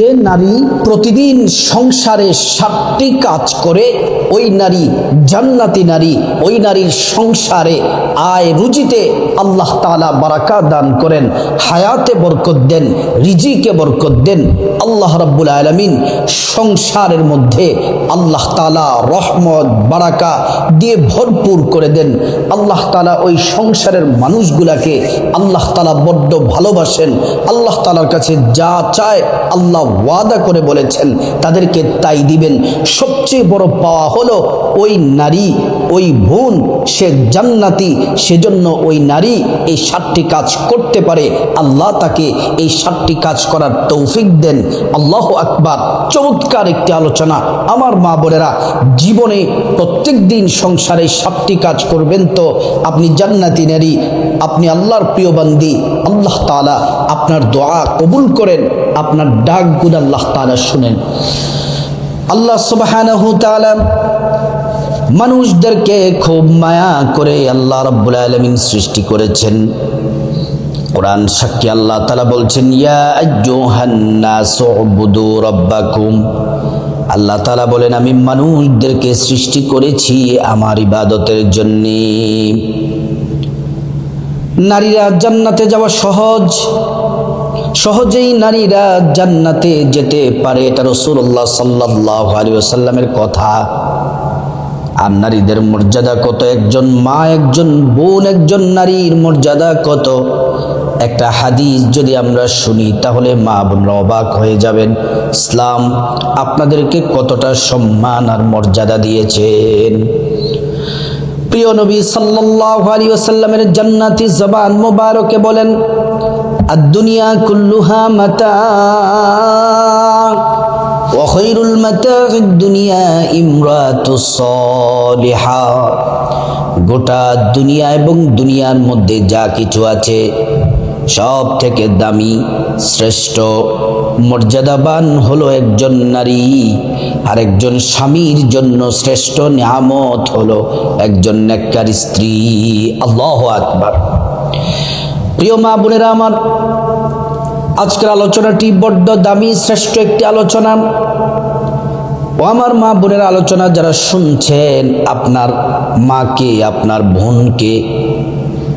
যে নারী প্রতিদিন সংসারে সাতটি কাজ করে, ওই নারী জান্নাতি নারী, ওই নারীর সংসারে আয় রুজিতে আল্লাহ তালা বারাকা দান করেন, হায়াতে বরকত দেন, রিজিকে বরকত দেন। আল্লাহ রাব্বুল আলমিন সংসারের মধ্যে আল্লাহ তালা রহমত, বারাকা দিয়ে ভরপুর করে দেন। আল্লাহ তালা ওই সংসারের মানুষগুলাকে আল্লাহ তালা বড্ড ভালোবাসেন। আল্লাহ তালার কাছে যা চায় আল্লাহ ওয়াদা করে বলেছেন, তাদেরকে তাই দিবেন। সবচেয়ে বড় পাওয়া হলো ওই নারী, ওই বোন, সে জান্নাতি, সেজন্য ওই নারী এই সাতটি কাজ করতে পারে। আল্লাহ তাকে এই সাতটি কাজ করার তৌফিক দেন। আল্লাহ আকবার। চমৎকার একটি আলোচনা। আমার মা বোনেরা, জীবনে প্রত্যেক দিন সংসারে সাতটি কাজ করবেন তো? আপনি জান্নাতি নারী, আপনি আল্লাহর প্রিয় বান্দি, আল্লাহ তালা আপনার দোয়া কবুল করেন, আপনার ডাকগুলো আল্লাহ তালা শুনেন। আল্লাহ সুবহানাহু তাআলা মানুষদেরকে খুব মায়া করে আল্লাহ রাব্বুল আলামিন সৃষ্টি করেছেন। কোরআন সাক্ষী আল্লাহ তালা বলছেন নাসু আল্লাহ তালা বলেন, আমি মানুষদেরকে সৃষ্টি করেছি আমার ইবাদতের জন্যে। নারীরা জান্নাতে যাওয়া সহজ সহজেই নারীরা জান্নাতে যেতে পারে, এটা রসুল্লাহ সাল্লাহ আলী আসাল্লামের কথা। আর নারীদের মর্যাদা কত? একজন মা, একজন বোন, একজন নারীর মর্যাদা কত? একটা হাদিস যদি আমরা শুনি, তাহলে মা বোনরা অবাক হয়ে যাবেন। ইসলাম আপনাদেরকে কতটা সম্মান আর মর্যাদা দিয়েছেন? প্রিয় নবী সাল্লাল্লাহু আলাইহি ওয়াসাল্লামের জান্নাতি জবান মোবারকে বলেন আদ-দুনিয়া কুল্লুহা মাতা মাতা'id দুনিয়া ইমরাতুস সালিহা। গোটা দুনিয়া এবং দুনিয়ার মধ্যে যা কিছু আছে, সব থেকে দামি, শ্রেষ্ঠ, মর্যাদাবান হলো একজন নারী আর একজন স্বামীর জন্য শ্রেষ্ঠ নিয়ামত হলো একজন নেককার স্ত্রী। আল্লাহ আকবার। প্রিয় মা বোনেরা আমার, আজকের আলোচনাটি বড্ড দামি, শ্রেষ্ঠ একটি আলোচনা। ও আমার মা বোনের আলোচনা যারা শুনছেন, আপনার মাকে, আপনার বোনকে,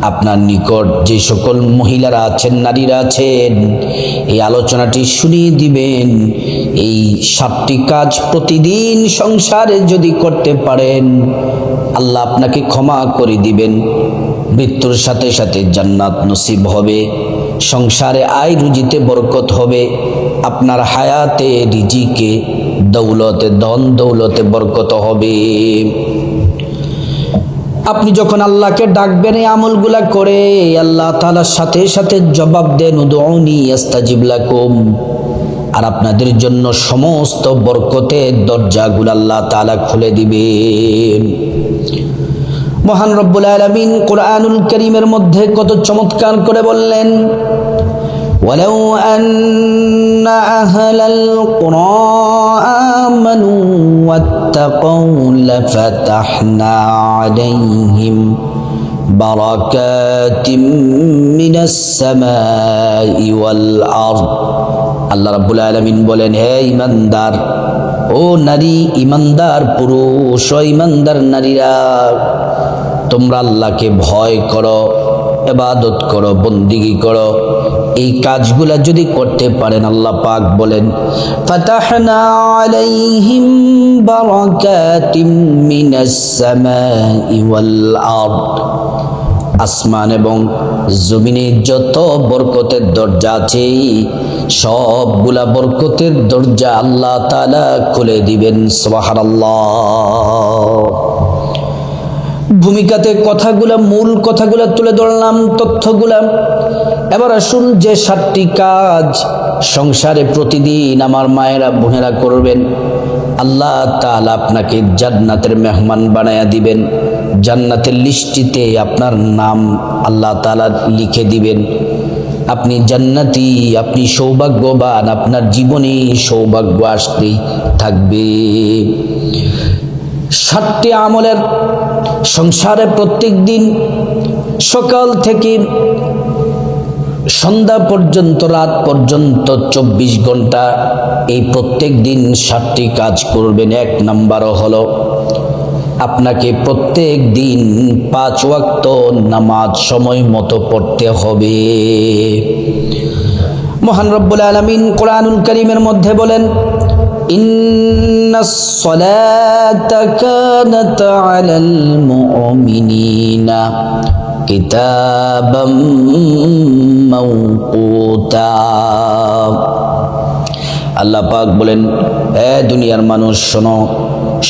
আপনার নিকট যে সকল মহিলারা আছেন, নারীরা আছেন, এই আলোচনাটি শুনিয়ে দিবেন। এই সাতটি কাজ প্রতিদিন সংসারে যদি করতে পারেন, আল্লাহ আপনাকে ক্ষমা করে দিবেন। মৃত্যুর সাথে সাথে জান্নাত নসিব হবে, সংসারে আয় রুজিতে বরকত হবে, আপনার হায়াতে রিজিকে দৌলতে দন দৌলতে বরকত হবে। আপনি যখন আল্লাহকে ডাকবেন এই আমলগুলা করে, আল্লাহ তালার সাথে সাথে জবাব দেন উদৌনি আস্তাজিবলাকুম আর আপনাদের জন্য সমস্ত বরকতের দরজাগুলো আল্লাহ তালা খুলে দিবেন। মহান রব্বুল আলমিন কোরআনুল করিমের মধ্যে কত চমৎকার করে বললেন ولو أن أهل القرى آمنوا واتقوا لفتحنا عليهم بركات من السماء والأرض আল্লাহ রাব্বুল আলামিন বলেন হে ইমানদার ও নারী ইমানদার পুরুষ ও ইমানদার নারীরা তোমরা আল্লাহকে ভয় করো এবাদত করো, বন্দিগি করো। এই কাজগুলা যদি করতে পারেন, আল্লাহ পাক বলেন আসমান এবং জমিনে যত বরকতের দরজা আছে, সবগুলা বরকতের দরজা আল্লাহ তাআলা খুলে দিবেন, সুবহানাল্লাহ। ভূমিকাতে কথাগুলা, মূল কথাগুলা তুলে ধরলাম, তথ্যগুলা। এবার আসুন যে সাতটি কাজ সংসারে প্রতিদিন আমার মায়েরা, বোনেরা করবেন। আল্লাহ তাআলা আপনাকে জান্নাতের মেহমান বানায়া দিবেন। জান্নাতের লিস্টিতে আপনার নাম আল্লাহ তাআলা লিখে দিবেন। আপনি জান্নাতি, আপনি সৌভাগ্যবান, আপনার জীবনে সৌভাগ্য আসতেই থাকবে। সাতটি আমলের সংসারে প্রত্যেক দিন সকাল থেকে সন্ধ্যা পর্যন্ত, রাত পর্যন্ত চব্বিশ ঘণ্টা এই প্রত্যেক দিন ষাটটি কাজ করবেন। এক নাম্বারও হলো আপনাকে প্রত্যেক দিন পাঁচ ওয়াক্ত নামাজ সময় মতো পড়তে হবে। মহান রব্বুল আলমিন কোরআনুল করিমের মধ্যে বলেন إن الصلاة كانت على المؤمنين كتابا موقوتا আল্লাহ পাক বলেন এ দুনিয়ার মানুষ শোনো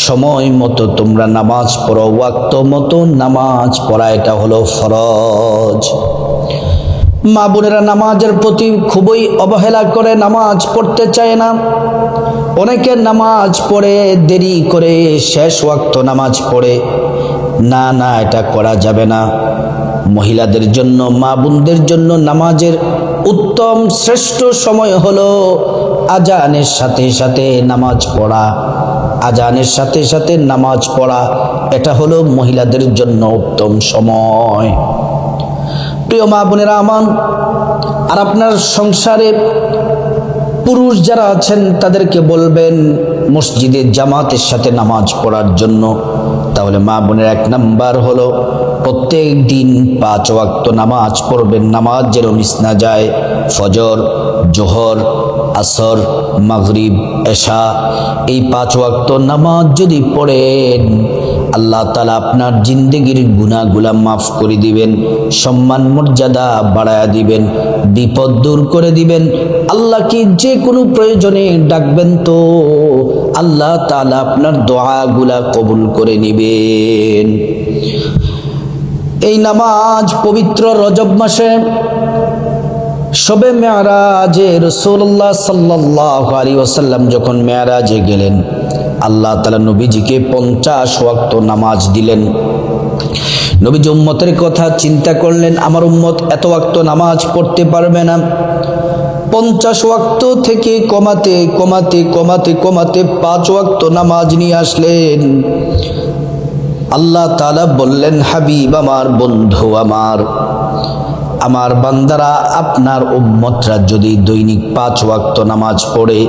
সময় মতো তোমরা নামাজ পড়ো ওয়াক্ত মতো নামাজ পড়া এটা হলো ফরজ মা বোনেরা নামাজের প্রতি খুবই অবহেলা করে নামাজ পড়তে চায় না অনেকে নামাজ পড়ে দেরি করে, শেষ ওয়াক্ত নামাজ পড়ে। না না, এটা করা যাবে না। মহিলাদের জন্য, মা বোনদের জন্য নামাজের উত্তম শ্রেষ্ঠ সময় হলো আজানের সাথে সাথে নামাজ পড়া। আজানের সাথে সাথে নামাজ পড়া, এটা হলো মহিলাদের জন্য উত্তম সময়। প্রিয় মা বোনেরা আমান আর আপনার সংসারে পুরুষ যারা আছেন, তাদেরকে বলবেন, মসজিদে জামাতের সাথে নামাজ পড়ার জন্য। তাহলে মা বোনের এক নাম্বার হলো প্রত্যেক দিন পাঁচ ওয়াক্ত নামাজ পড়বেন। নামাজ যেন মিস না যায়, ফজর, জোহর, আসর, মাগরিব, এশা, এই পাঁচ ওয়াক্ত নামাজ যদি পড়েন, আল্লাহ তালা আপনার জিন্দগির গুণাগুলা মাফ করে দিবেন, সম্মান মর্যাদা বাড়ায়া দিবেন, বিপদ দূর করে দিবেন। আল্লাহকে যে কোনো প্রয়োজনে ডাকবেন তো আল্লাহ তালা আপনার দোয়াগুলা কবুল করে নিবেন। এই নামাজ পবিত্র রজব মাসে সবে মেয়ারাজে রসুল্লাহ সাল্লাহ আলী ওসাল্লাম যখন মেয়ারাজে গেলেন, আল্লাহ তালা নবীজিকে পঞ্চাশ ওয়াক্ত নামাজ দিলেন। নবীজি উম্মতের কথা চিন্তা করলেন, আমার উম্মত এত ওয়াক্ত নামাজ পড়তে পারবে না। পঞ্চাশ ওয়াক্ত থেকে কমাতে কমাতে কমাতে কমাতে পাঁচ ওয়াক্ত নামাজ নিয়ে আসলেন। আল্লাহ তালা বললেন, হাবিব আমার বন্ধু, আমার আমার বান্দারা আপনার উম্মতরা যদি দৈনিক পাঁচ ওয়াক্ত নামাজ পড়ে,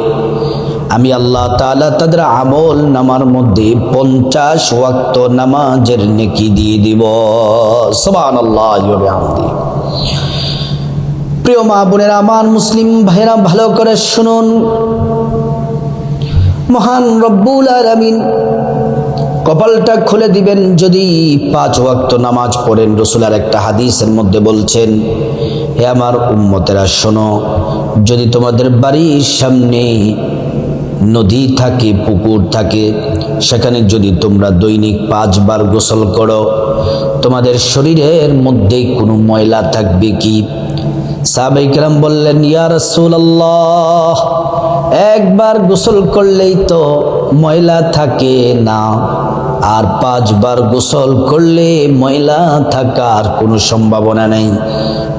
আমি আল্লাহ তালা তাদের আমল নামার মধ্যে পঞ্চাশ ওয়াক্ত নামাজের নেকি দিয়ে দিব। সবান আল্লাহ প্রিয় মা বোনের, আমার মুসলিম ভাইরা ভালো করে শুনুন। মহান রব্বুল আলমিন কপালটা খুলে দিবেন যদি পাঁচ ওয়াক্ত নামাজ পড়েন। রসুলার একটা হাদিসের মধ্যে বলছেন, হে আমার উম্মতেরা, শোনো, যদি তোমাদের বাড়ির সামনে নদী থাকে, পুকুর থাকে, সেখানে যদি তোমরা দৈনিক পাঁচবার গোসল করো, তোমাদের শরীরের মধ্যে কোনো ময়লা থাকবে কি? সাবেকরাম বললেন, ইয়া রাসূলুল্লাহ, একবার গোসল করলেই তো ময়লা থাকে না। আর পাঁচবার গোসল করলে ময়লা থাকার কোনো সম্ভাবনা নেই।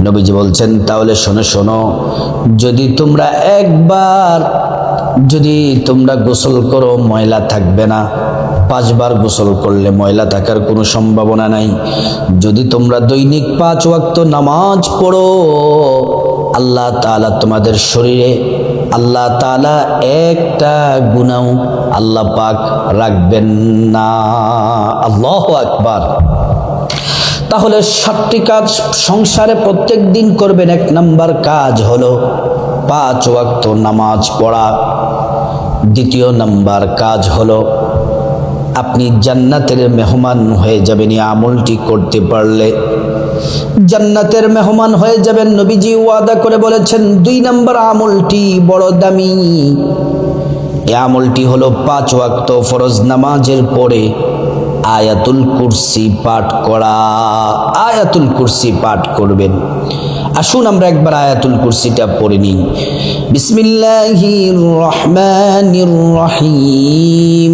নবীজি বলছেন, তাহলে শোনো শোনো, যদি তোমরা একবার, যদি তোমরা গোসল করো, ময়লা থাকবে না। পাঁচবার গোসল করলে ময়লা থাকার কোনো সম্ভাবনা নাই। যদি তোমরা দৈনিক পাঁচ ওয়াক্ত নামাজ পড়ো, আল্লাহ তাআলা তোমাদের শরীরে আল্লাহ তালা একটা গুনাও আল্লাহ পাক রাখবেন না। আল্লাহ আকবার। তাহলে সাতটি কাজ সংসারে প্রত্যেক দিন করবেন। এক নাম্বার কাজ হলো পাঁচ ওয়াক্ত নামাজ পড়া। দ্বিতীয় নাম্বার কাজ হলো আপনি জান্নাতের মেহমান হয়ে যাবেন। আমলটি করতে পারলে জান্নাতের মেহমান হয়ে যাবেন। নবীজি ওয়াদা করে বলেছেন, দুই নম্বর আমলটি বড় দামি। এই আমলটি হলো পাঁচ ওয়াক্ত ফরজ নামাজের পরে আয়াতুল কুরসি পাঠ করা। আয়াতুল কুরসি পাঠ করবেন। আসুন আমরা একবার আয়াতুল কুরসিটা পড়ে নিই। বিসমিল্লাহির রহমানির রহিম।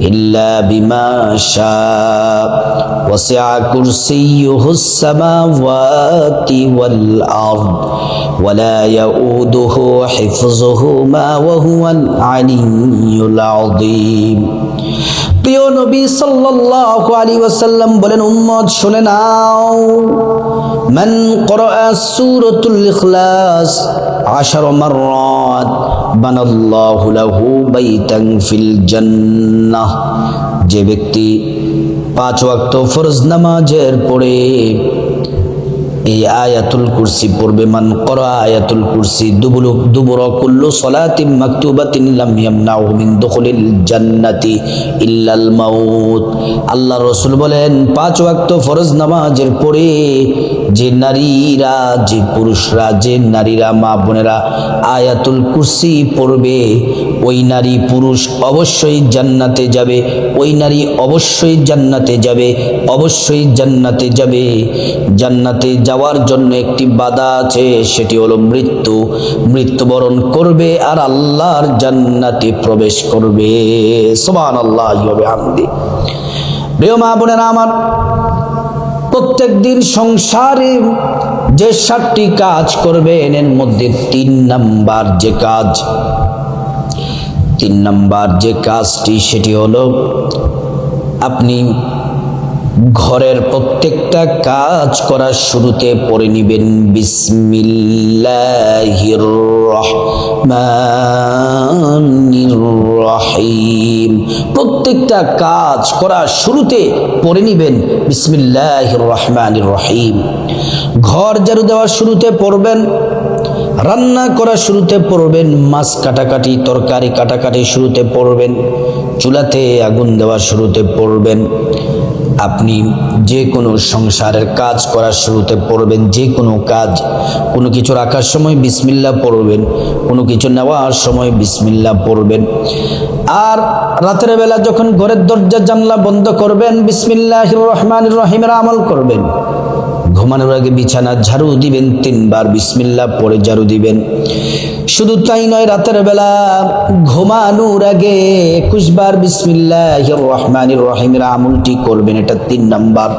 إلا بما شاء وسع كرسيه السماوات والأرض ولا يؤوده حفظهما وهو العلي العظيم প্রিয় নবী সাল্লাল্লাহু আলাইহি ওয়াসাল্লাম বলেন উম্মত শুনে নাও মান ক্বরাআ সূরাতুল ইখলাস 10 মাররাত বানাল্লাহু লাহু বাইতান ফিল জান্নাহ। যে ব্যক্তি পাঁচ ওয়াক্ত ফরজ নামাজের পড়ে এই আয়াতুল কুরসি পড়বে মান করা আয়াতুল কুরসি দুবুলু দুবুর কুল্লু সলাতিন মাকতুবাতিন লাম ইয়ামনাউ মিন দুখুলিল জান্নাতি ইল্লাল মাউত। আল্লাহ রসুল বলেন, পাঁচ ওয়াক্ত ফরজ নামাজের পরে যে নারীরা, যে পুরুষরা, যে নারীরা, মা বোনেরা আয়াতুল কুরসি পড়বে, ওই নারী পুরুষ অবশ্যই জান্নাতে যাবে, ওই নারী অবশ্যই জান্নাতে যাবে, অবশ্যই জান্নাতে যাবে। জান্নাতে যাওয়ার জন্য একটি বাধা আছে, সেটি হলো মৃত্যু। মৃত্যুবরণ করবে আর আল্লাহর জান্নাতে প্রবেশ করবে। সোমান আল্লাহ আমদি প্রিয় মা বোনেরা আমার, প্রত্যেক দিন সংসারে যে সাতটি কাজ করবেন, এর মধ্যে তিন নাম্বার যে কাজ, তিন নাম্বার যে কাজটি, সেটি হলো আপনি ঘরের প্রত্যেকটা কাজ করার শুরুতে পড়ে নিবেন বিসমিল্লাহির রহমানির রহিম। প্রত্যেকটা কাজ করার শুরুতে পড়ে নিবেন বিসমিল্লাহির রহমানির রহিম। ঘর ঝাড়ু দেওয়ার শুরুতে পড়বেন, রান্না করার শুরুতে পড়বেন, মাছ কাটাকাটি, তরকারি কাটাকাটি শুরুতে পড়বেন, চুলাতে আগুন দেওয়ার শুরুতে পড়বেন আপনি যে কোনো সংসারের কাজ করার শুরুতে পড়বেন, যে কোনো কাজ, কোনো কিছু রাখার সময় বিসমিল্লা পড়বেন, কোনো কিছু নেওয়ার সময় বিসমিল্লা পড়বেন। আর রাতের বেলা যখন ঘরের দরজা জানলা বন্ধ করবেন বিসমিল্লাহ রহমান রহিমের আমল করবেন। ঘুমানোর আগে বিছানা ঝাড়ু দিবেন তিনবার বিসমিল্লা পরে ঝাড়ু দিবেন। শুধু তাই নয়, রাতের বেলা ঘুমানোর আগে একুশবার বিসমিল্লাহ রহমানির রহিমের আমলটি করবেন, এটা তিন নাম্বার।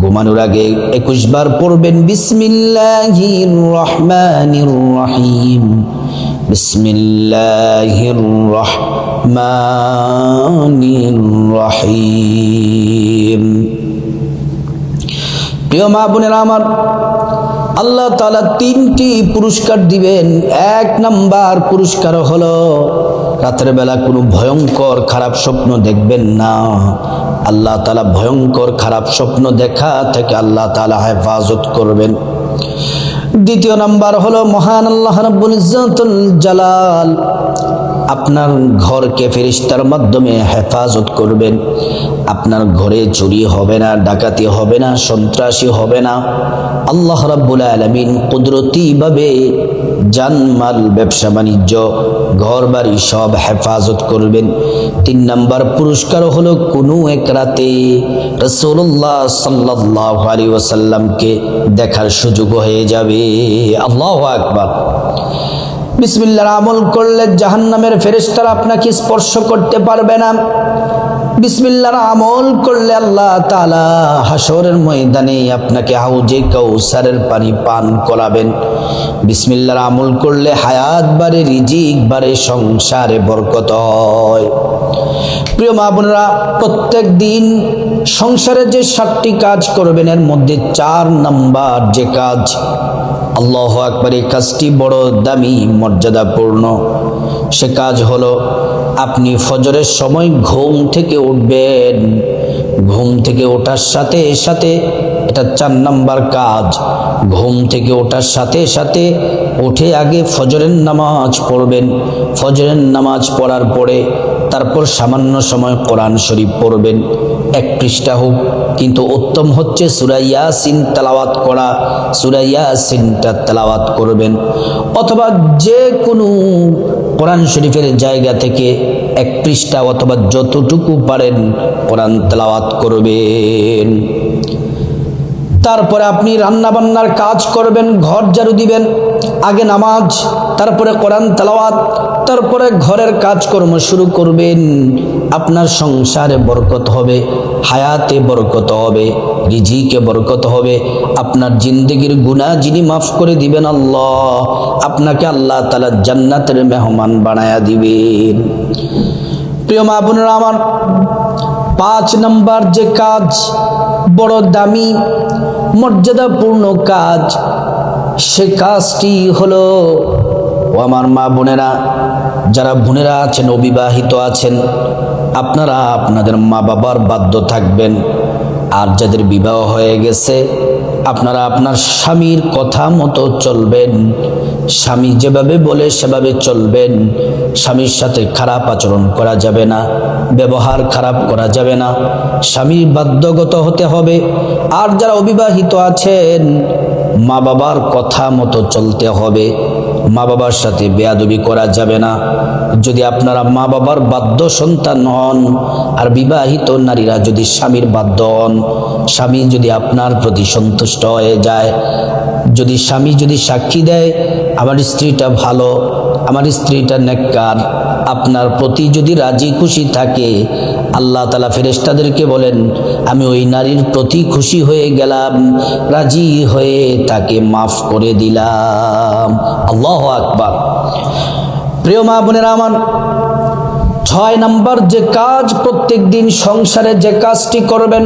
ঘুমানোর আগে একুশ বার পড়বেন, বিসমিল্লাহির রহমানির রহিম। বিসমিল্লাহির রহমানির রহিম। প্রিয় মা বোনেরা আমার, আল্লাহ তালা তিনটি পুরস্কার দিবেন। এক নাম্বার পুরস্কার হলো, রাতের বেলা কোনো ভয়ঙ্কর খারাপ স্বপ্ন দেখবেন না। আল্লাহ তালা ভয়ঙ্কর খারাপ স্বপ্ন দেখা থেকে আল্লাহ তালা হেফাজত করবেন। দ্বিতীয় নাম্বার হলো, মহান আল্লাহ রাব্বুল ইজ্জাতুল জালাল। আপনার ঘরকে ফেরিস্তার মাধ্যমে হেফাজত করবেন। আপনার ঘরে চুরি হবে না, ডাকাতি হবে না, সন্ত্রাসী হবে না। আল্লাহ রাব্বুল আলামিন কুদরতিভাবে জানমাল, ব্যবসা বাণিজ্য ঘর বাড়ি সব হেফাজত করবেন। তিন নাম্বার পুরস্কার হলো কোনো এক রাতে রসুল্লাহ সাল্লাহ আলী ওসাল্লামকে দেখার সুযোগ হয়ে যাবে। আল্লাহ আকবার। বিসমিল্লার আমল করলে জাহান্নামের ফেরেস্তারা আপনাকে স্পর্শ করতে পারবে না। বিসমিল্লার আমল করলে আল্লাহ তালা হাসরের ময়দানে আপনাকে হাউজে কৌসারের পানি পান করাবেন। বিসমিল্লার আমল করলে হায়াত বাড়ে, রিজিক বাড়ে, সংসারে বরকত হয়। প্রিয় মা বোনেরা, প্রত্যেক দিন সংসারে যে সাতটি কাজ করবেন, এর মধ্যে চার নাম্বার যে কাজ, আল্লাহ আকবার, এই কাজটি বড় দামি, মর্যাদাপূর্ণ। সে কাজ হলো আপনি ফজরের সময় ঘুম থেকে উঠবেন। ঘুম থেকে ওঠার সাথে সাথে এটা চার নাম্বার কাজ, ঘুম থেকে ওঠার সাথে সাথে উঠে আগে ফজরের নামাজ পড়বেন। ফজরের নামাজ পড়ার পরে তারপর সামান্য সময় কোরআন শরীফ পড়বেন। এক পৃষ্ঠা হোক, কিন্তু উত্তম হচ্ছে সুরাইয়া সিন তেলাওয়াত করা। সুরাইয়া সিনটা তেলাওয়াত করবেন। অথবা যে কোনো কোরআন শরীফের জায়গা থেকে এক পৃষ্ঠা অথবা যতটুকু পারেন কোরআন তালাওয়াত করবেন। তারপরে আপনি রান্না বান্নার কাজ করবেন, ঘর ঝাড়ু দিবেন, আগে নামাজ, তারপরে কোরআন তালাওয়াত, তারপরে ঘরের কাজকর্ম শুরু করবেন। আপনার সংসারে বরকত হবে, হায়াতে বরকত হবে, রিজিকে বরকত হবে। আপনার জিন্দগির গুনাহ যিনি মাফ করে দিবেন আল্লাহ, আপনাকে আল্লাহ তালা জান্নাতের মেহমান বানায়া দিবেন। প্রিয় মা বোনেরা আমার, পাঁচ নম্বর যে কাজ, বড় দামি মর্যাদাপূর্ণ কাজ। সে কাজটি হলো আমার মা বোনেরা, যারা বোনেরা আছেন, অবিবাহিত আছেন, আপনারা আপনাদের মা বাবার বাধ্য থাকবেন। আর যাদের বিবাহ হয়ে গেছে আপনারা আপনার স্বামীর কথা মতো চলবেন। স্বামী যেভাবে বলে সেভাবে চলবেন। স্বামীর সাথে খারাপ আচরণ করা যাবে না, ব্যবহার খারাপ করা যাবে না। স্বামীর বাধ্যগত হতে হবে। আর যারা অবিবাহিত আছেন মা বাবার কথা মতো চলতে হবে। মা বাবার সাথে বেয়াদবি করা যাবে না। যদি আপনারা মা বাবার বাধ্য সন্তান হন আর বিবাহিত নারীরা যদি স্বামীর বাধ্য হন, স্বামী যদি আপনার প্রতি সন্তুষ্ট হয়ে যায়, যদি স্বামী যদি সাক্ষী দেয়, আমার স্ত্রীটা ভালো, আমার স্ত্রীটা নেককার আপনার প্রতি যদি রাজি খুশি থাকে, আল্লাহ তালা ফেরেশতাদেরকে বলেন, আমি ওই নারীর প্রতি খুশি হয়ে গেলাম, রাজি হয়ে তাকে মাফ করে দিলাম। আল্লাহ আকবার। প্রিয় মা বোনেরা আমার, ছয় নাম্বার যে কাজ, প্রত্যেক দিন সংসারে যে কাজটি করবেন,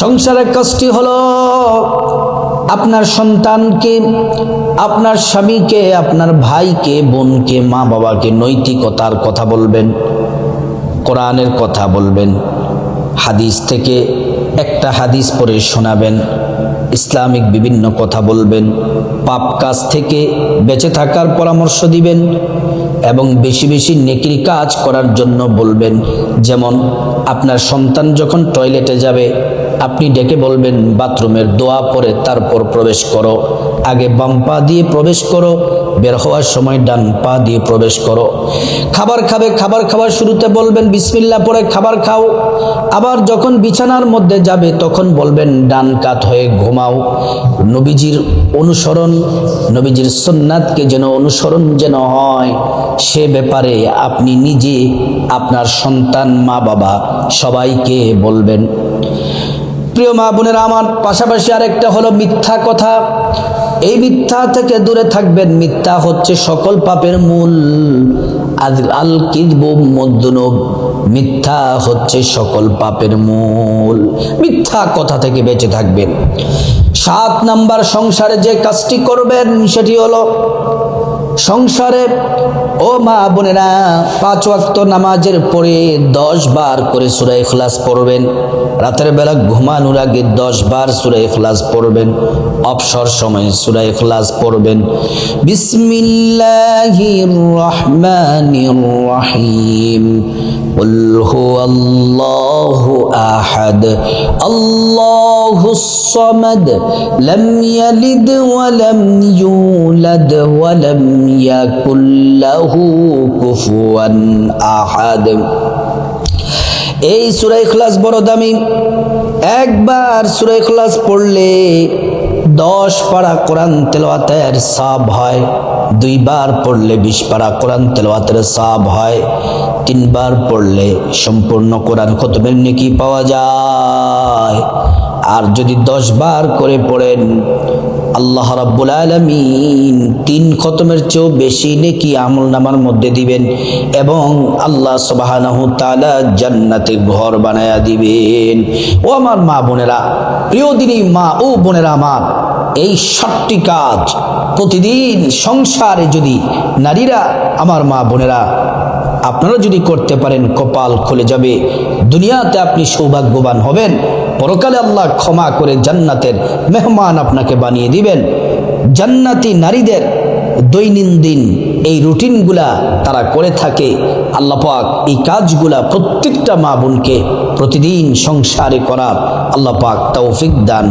সংসারের কাজটি হলো আপনার সন্তানকে, আপনার স্বামীকে, আপনার ভাইকে, বোনকে, মা বাবাকে নৈতিকতার কথা বলবেন, কোরআনের কথা বলবেন, হাদিস থেকে একটা হাদিস পড়ে শোনাবেন, ইসলামিক বিভিন্ন কথা বলবেন, পাপ কাজ থেকে বেঁচে থাকার পরামর্শ দিবেন এবং বেশি বেশি নেকির কাজ করার জন্য বলবেন। যেমন আপনার সন্তান যখন টয়লেটে যাবে আপনি ডেকে বলবেন, বাথরুমের দোয়া পরে তারপর প্রবেশ করো। আগে বাম পা দিয়ে প্রবেশ করো, বের হওয়ার সময় ডান পা দিয়ে প্রবেশ করো। খাবার খাবে, খাবার খাওয়ার শুরুতে বলবেন বিসমিল্লা পরে খাবার খাও। আবার যখন বিছানার মধ্যে যাবে, তখন বলবেন, ডান কাত হয়ে ঘুমাও। নবীজির অনুসরণ, নবীজির সুন্নাতকে যেন অনুসরণ যেন হয়, সে ব্যাপারে আপনি নিজে আপনার সন্তান মা বাবা সবাইকে বলবেন। প্রিয় মা বোনেরা, আমার পাশাপাশি আরেকটা হলো মিথ্যা কথা। এই মিথ্যা থেকে দূরে থাকবেন। মিথ্যা হচ্ছে সকল পাপের মূল। আল কিদবু মদ্দুনব মিথ্যা হচ্ছে সকল পাপের মূল। মিথ্যা কথা থেকে বেঁচে থাকবেন। সাত নাম্বার সংসারে যে কাজটি করবেন, সেটি হলো সংসারে ও মা বোনেরা পাঁচ ওয়াক্ত নামাজের পরে দশ বার করে সুরা ইখলাস পড়বেন রাতের বেলা ঘুমানোর আগে দশ বার সুরা ইখলাস পড়বেন অবসর সময় সুরা ইখলাস পড়বেন বিসমিল্লাহির রহমানির রহিম قل هو الله أحد الله الصمد لم يلد ولم يولد ولم يكن له كفوا أحد এই সুরাই খ্লাস বড় দামি একবার সুরাই খ্লাস পড়লে দশ পারা কোরআন তেলাওয়াতের সাব হয় দুইবার পড়লে বিশ পারা কোরআন তেলাওয়াতের সাব হয় তিনবার পড়লে সম্পূর্ণ কোরআন খতমের নেকি পাওয়া যায় আর যদি দশ বার করে পড়েন আল্লাহ রাব্বুল আলামিন তিন খতমের চেয়েও বেশি নেকি আমল নামার মধ্যে দিবেন এবং আল্লাহ সুবহানাহু তাআলা জান্নাতে ঘর বানায়া দিবেন। ও আমার মা বোনেরা, প্রিয় দিনী মা ও বোনেরা আমার, এই সাতটি কাজ প্রতিদিন সংসারে যদি নারীরা, আমার মা বোনেরা আপনারা যদি করতে পারেন, কপাল খুলে যাবে। দুনিয়াতে আপনি সৌভাগ্যবান হবেন। পরকালে আল্লাহ ক্ষমা করে জান্নাতের মেহমান আপনাকে বানিয়ে দিবেন। জান্নাতি নারীদের দৈনন্দিন এই রুটিনগুলা তারা করে থাকে। আল্লাহ পাক এই কাজগুলা প্রত্যেকটা মা বোনকে প্রতিদিন সংসারে করার আল্লাহ পাক তৌফিক দান